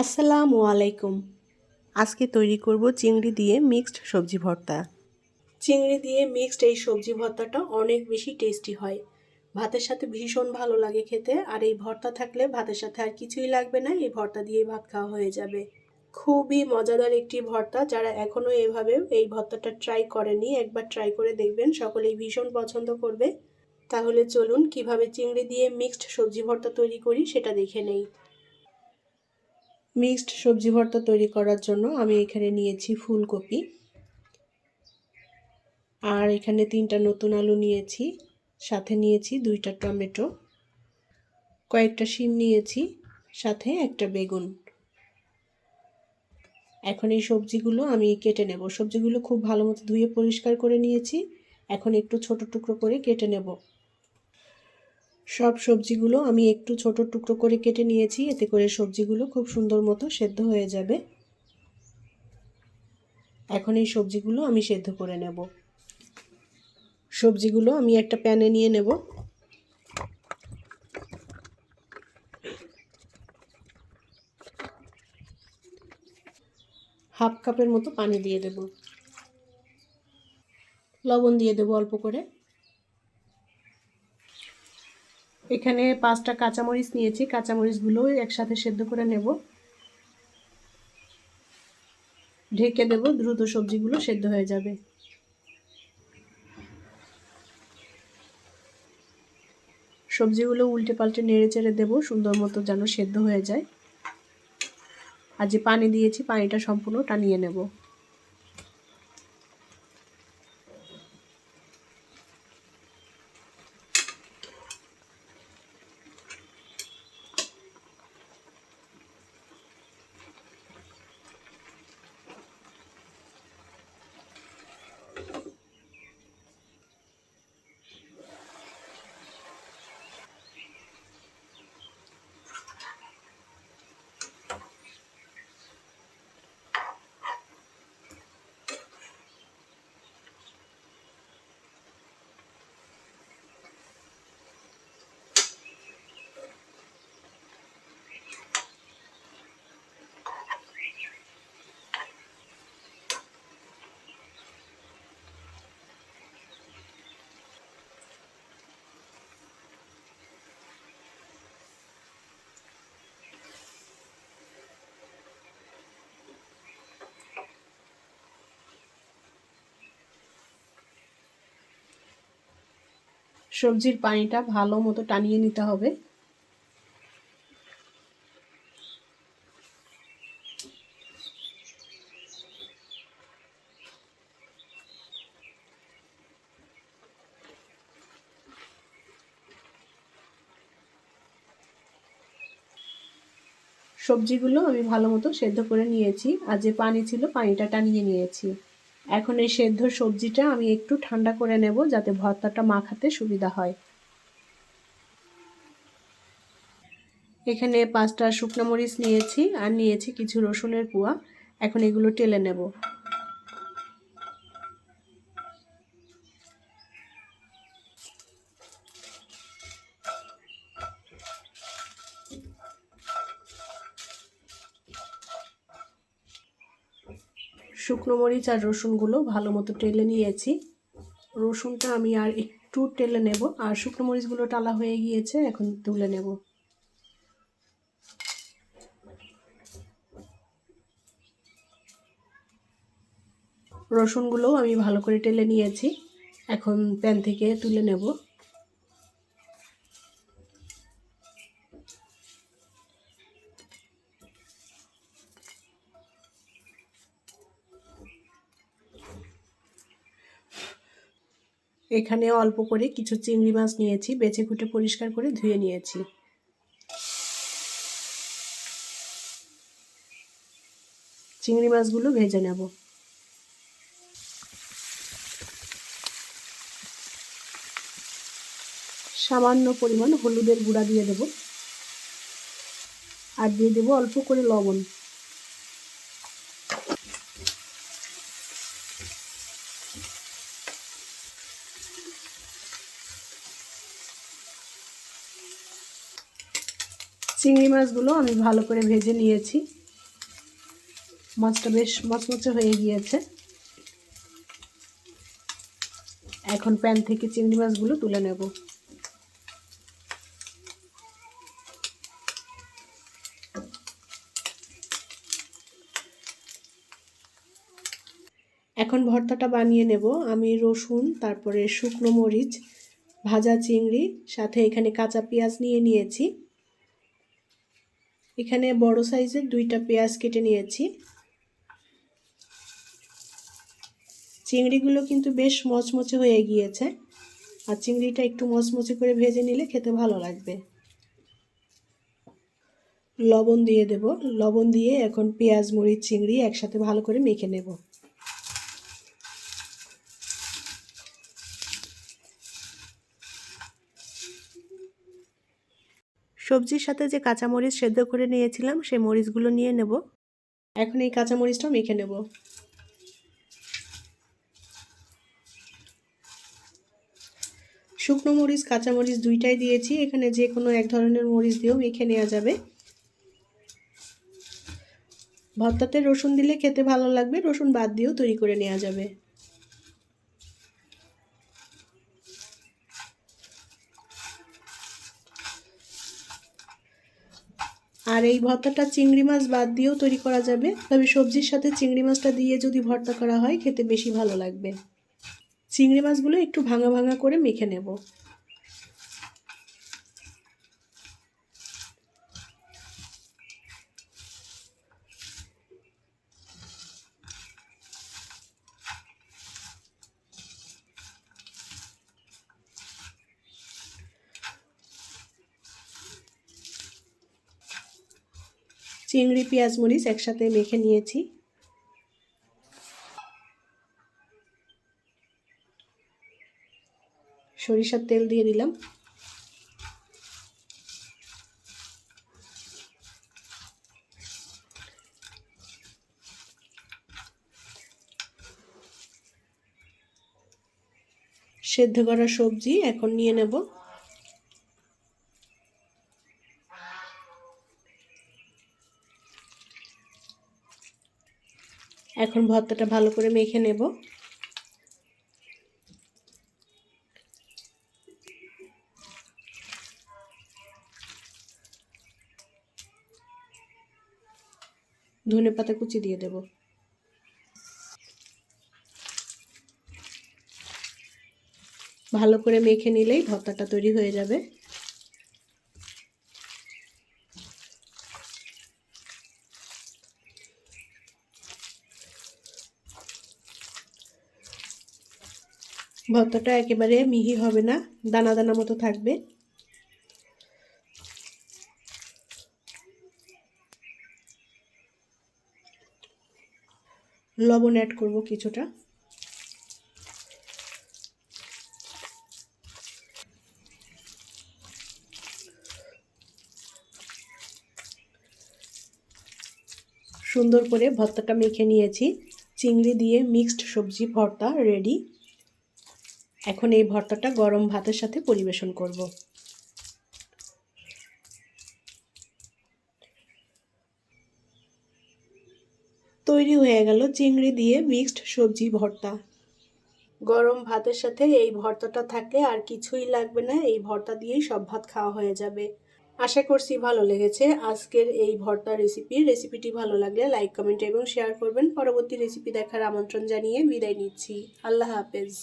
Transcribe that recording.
আসসালামু আলাইকুম। আজকে তৈরি করব চিংড়ি দিয়ে মিক্সড সবজি ভর্তা। চিংড়ি দিয়ে মিক্সড এই সবজি ভর্তাটা অনেক বেশি টেস্টি হয়। ভাতের সাথে ভীষণ ভালো লাগে খেতে আর এই ভর্তা থাকলে ভাতের সাথে আর কিছুই লাগবে না এই ভর্তা দিয়ে ভাত খাওয়া হয়ে যাবে। খুবই মজাদার একটি ভর্তা যারা এখনও এভাবে এই ভর্তাটা ট্রাই করেনি একবার ট্রাই করে দেখবেন সকলেই ভীষণ পছন্দ করবে। তাহলে চলুন কীভাবে চিংড়ি দিয়ে মিক্সড সবজি ভর্তা তৈরি করি সেটা দেখে নেই। মিক্সড সবজি ভর্তা তৈরি করার জন্য আমি এখানে নিয়েছি ফুলকপি। আর এখানে তিনটা নতুন আলু নিয়েছি, সাথে নিয়েছি দুইটা টমেটো, কয়েকটা শিম নিয়েছি, সাথে একটা বেগুন। এখন এই সবজিগুলো আমি কেটে নেব। সবজিগুলো খুব ভালো মতো ধুয়ে পরিষ্কার করে নিয়েছি। এখন একটু ছোট টুকরো করে কেটে নেব। সব সবজিগুলো আমি একটু ছোট টুকরো করে কেটে নিয়েছি, এতে করে সবজিগুলো খুব সুন্দর মতো সেদ্ধ হয়ে যাবে। এখন এই সবজিগুলো আমি সেদ্ধ করে নেব। সবজিগুলো আমি একটা প্যানে নিয়ে নেব। হাফ কাপের মতো পানি দিয়ে দেব। লবণ দিয়ে দেব অল্প করে। এখানে পাঁচটা কাঁচামরিচ নিয়েছি, কাঁচামরিচগুলো একসাথে সেদ্ধ করে নেব। ঢেকে দেব, দ্রুত সবজিগুলো সেদ্ধ হয়ে যাবে। সবজিগুলো উল্টে পাল্টে নেড়ে চেড়ে দেবো, সুন্দর মতো যেন সেদ্ধ হয়ে যায়। আর যে পানি দিয়েছি, পানিটা সম্পূর্ণ টানিয়ে নেব। সবজির পানিটা ভালো মতো টানিয়ে নিতে হবে। সবজিগুলো আমি ভালো মতো সেদ্ধ করে নিয়েছি। আর যে পানি ছিল, পানিটা টানিয়ে নিয়েছি। এখন এই সেদ্ধ সবজিটা আমি একটু ঠান্ডা করে নেব যাতে ভর্তাটা মাখাতে সুবিধা হয়। এখানে পাঁচটা শুকনো মরিচ নিয়েছি আর নিয়েছি কিছু রসুনের কুয়া। এখন এগুলো টেলে নেব। শুকনো মরিচ আর রসুনগুলো ভালো মতো টেলে নিয়েছি। রসুনটা আমি আর একটু টেলে নেব। আর শুকনো মরিচগুলো টালা হয়ে গিয়েছে, এখন তুলে নেব। রসুনগুলো আমি ভালো করে টেলে নিয়েছি। এখন প্যান থেকে তুলে নেব। এখানে অল্প করে কিছু চিংড়ি মাছ নিয়েছি, বেছে কুটে পরিষ্কার করে ধুয়ে নিয়েছি। চিংড়ি মাছগুলো ভেজে নেব। সামান্য পরিমাণ হলুদের গুঁড়া দিয়ে দেব। আর দিয়ে দেব অল্প করে লবণ। চিংড়ি মাছগুলো আমি ভালো করে ভেজে নিয়েছি। মাছটা বেশ মচমচে হয়ে গিয়েছে। এখন প্যান থেকে চিংড়ি মাছগুলো তুলে নেব। এখন ভর্তাটা বানিয়ে নেব। আমি রসুন, তারপরে শুকনো মরিচ, ভাজা চিংড়ি, সাথে এখানে কাঁচা পেঁয়াজ নিয়ে নিয়েছি। এখানে বড় সাইজের দুইটা পেঁয়াজ কেটে নিয়েছি। চিংড়িগুলো কিন্তু বেশ মচমচে হয়ে গিয়েছে। আর চিংড়িটা একটু মচমচে করে ভেজে নিলে খেতে ভালো লাগবে। লবণ দিয়ে দেব। লবণ দিয়ে এখন পেঁয়াজ, মরিচ, চিংড়ি একসাথে ভালো করে মেখে নেব। সবজির সাথে যে কাঁচামরিচ সেদ্ধ করে নিয়েছিলাম, সেই মরিচগুলো নিয়ে নেব। এখন এই কাঁচামরিচটা মেখে নেব। শুকনো মরিচ কাঁচামরিচ দুইটাই দিয়েছি। এখানে যে কোনো এক ধরনের মরিচ দিয়েও মেখে নেওয়া যাবে। ভর্তাতে রসুন দিলে খেতে ভালো লাগবে, রসুন বাদ দিয়েও তৈরি করে নেওয়া যাবে। আর এই ভর্তাটা চিংড়ি মাছ বাদ দিয়েও তৈরি করা যাবে। তবে সবজির সাথে চিংড়ি মাছটা দিয়ে যদি ভর্তা করা হয়, খেতে বেশি ভালো লাগবে। চিংড়ি মাছগুলো একটু ভাঙা ভাঙা করে মেখে নেব। চিংড়ি, পেঁয়াজ, মরিচ একসাথে মেখে নিয়েছি। সরিষার তেল দিয়ে দিলাম। সেদ্ধ করা সবজি এখন নিয়ে নেব। এখন ভর্তাটা ভালো করে মেখে নেব। ধনে পাতা কুচি দিয়ে দেব। ভালো করে মেখে নিলেই ভর্তাটা তৈরি হয়ে যাবে। ভর্তাটা একেবারে মিহি হবে না, দানা দানা মতো থাকবে। লবণ অ্যাড করব কিছুটা। সুন্দর করে ভর্তাটা মেখে নিয়েছি। চিংড়ি দিয়ে মিক্সড সবজি ভর্তা রেডি এখন এই ভর্তাটা গরম ভাতের সাথে পরিবেশন করব। তৈরি হয়ে গেল চিংড়ি দিয়ে মিক্সড সবজি ভর্তা। গরম ভাতের সাথে এই ভর্তাটা থাকলে আর কিছুই লাগবে না, এই ভর্তা দিয়েই সব ভাত খাওয়া হয়ে যাবে। আশা করছি ভালো লেগেছে। আজকের এই ভর্তা রেসিপি রেসিপিটি ভালো লাগলে লাইক কমেন্ট এবং শেয়ার করবেন। পরবর্তী রেসিপি দেখার আমন্ত্রণ জানিয়ে বিদায় নিচ্ছি। আল্লাহ হাফেজ।